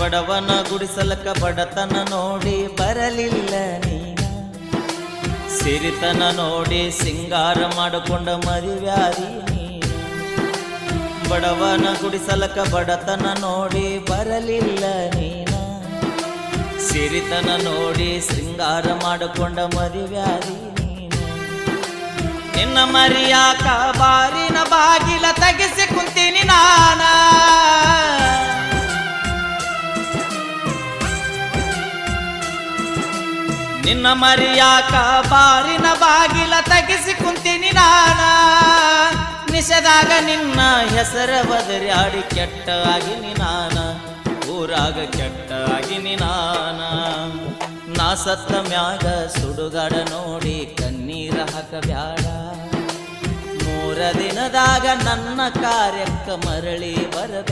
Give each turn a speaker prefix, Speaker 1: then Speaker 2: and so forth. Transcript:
Speaker 1: ಬಡವನ ಗುಡಿಸಲಕ ಬಡತನ ನೋಡಿ ಬರಲಿಲ್ಲ ನೀನ. ಸಿರಿತನ ನೋಡಿ ಸಿಂಗಾರ ಮಾಡಿಕೊಂಡ ಮದುವ್ಯಾರಿ ನೀನ. ಬಡವನ ಗುಡಿಸಲಕ ಬಡತನ ನೋಡಿ ಬರಲಿಲ್ಲ ನೀನ. ಸಿರಿತನ ನೋಡಿ ಸಿಂಗಾರ ಮಾಡಿಕೊಂಡ ಮದುವ್ಯಾರಿ ನೀನು. ನಿನ್ನ ಮರಿಯಾಕ ನಿನ್ನ ಮರಿಯಾಕ ಬಾರಿನ ಬಾಗಿಲ ತಗಿಸಿ ಕುಂತೀನಿ ನಾನ. ನಿಷದಾಗ ನಿನ್ನ ಹೆಸರ ಬದರ್ಯಾಡಿ ಕೆಟ್ಟ ಆಗಿನಿ ನಾನ. ಊರಾಗ ಕೆಟ್ಟ ಆಗಿನಿ ನಾನ. ನಾ ಸತ್ತ ಮ್ಯಾಗ ಸುಡುಗಾಡ ನೋಡಿ ಕಣ್ಣೀರ ಹಾಕಬ್ಯಾಡ. ಮೂರ ದಿನದಾಗ ನನ್ನ ಕಾರ್ಯಕ್ಕ ಮರಳಿ ಬರಬ್ಯಾಡ